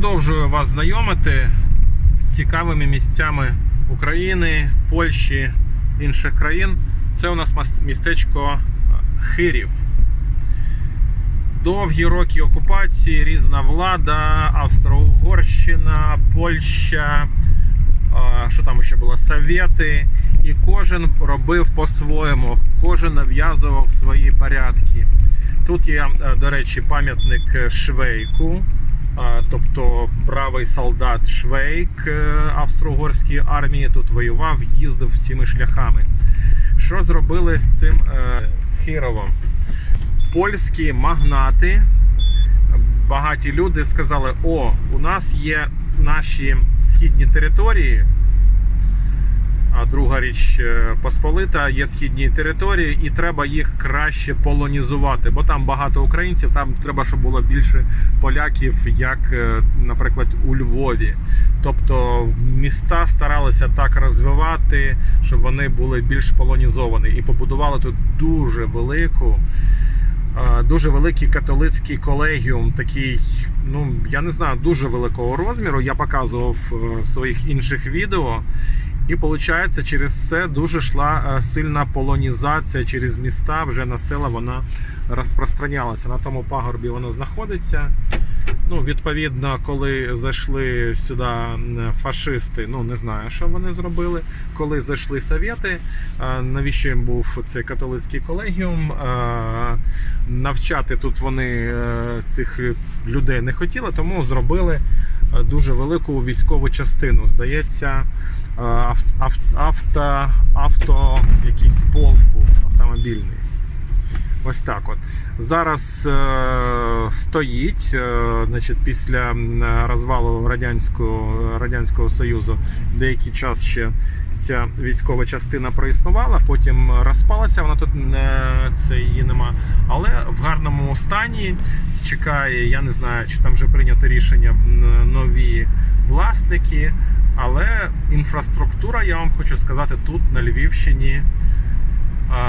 Продовжую вас знайомити з цікавими місцями України, Польщі, інших країн. Це у нас містечко Хирів. Довгі роки окупації, різна влада, Австро-Угорщина, Польща, а, що там ще було, Совєти. І кожен робив по-своєму, кожен нав'язував свої порядки. Тут є, е, до речі, пам'ятник Швейку, тобто бравий солдат Швейк е, австро-угорської армії тут воював, їздив цими шляхами. Що зробили з цим е, Хіровом? Польські магнати, багаті люди сказали: о, у нас є наші східні території. Друга річ е, Посполита є східні території, і треба їх краще полонізувати, бо там багато українців, там треба, щоб було більше поляків, як, е, наприклад, у Львові. Тобто міста старалися так розвивати, щоб вони були більш полонізовані, і побудували тут дуже велику. е, Дуже великий католицький колегіум, такий, ну я не знаю, дуже великого розміру. Я показував в своїх інших відео. І виходить, через це дуже йшла е, сильна полонізація через міста. Вже на села вона розпространялася. На тому пагорбі воно знаходиться. Ну, відповідно, коли зайшли сюди фашисти, ну не знаю, що вони зробили. Коли зайшли совєти, е, навіщо їм був цей католицький колегіум? Е, Навчати тут вони цих людей не хотіли, тому зробили дуже велику військову частину. Здається, е, ав- ав- авто, авто якийсь полк був автомобільний. Ось так от. Зараз е, стоїть, е, значить, після розвалу Радянського, Радянського Союзу деякий час ще ця військова частина проіснувала, потім розпалася, вона тут не, це її нема. Але в гарному стані чекає, я не знаю, чи там вже прийнято рішення нові власники. Але інфраструктура, я вам хочу сказати, тут на Львівщині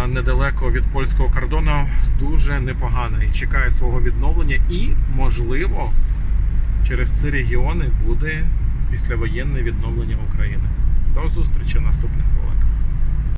недалеко від польського кордону дуже непогана і чекає свого відновлення. І, можливо, через ці регіони буде післявоєнне відновлення України. До зустрічі в наступних роликах.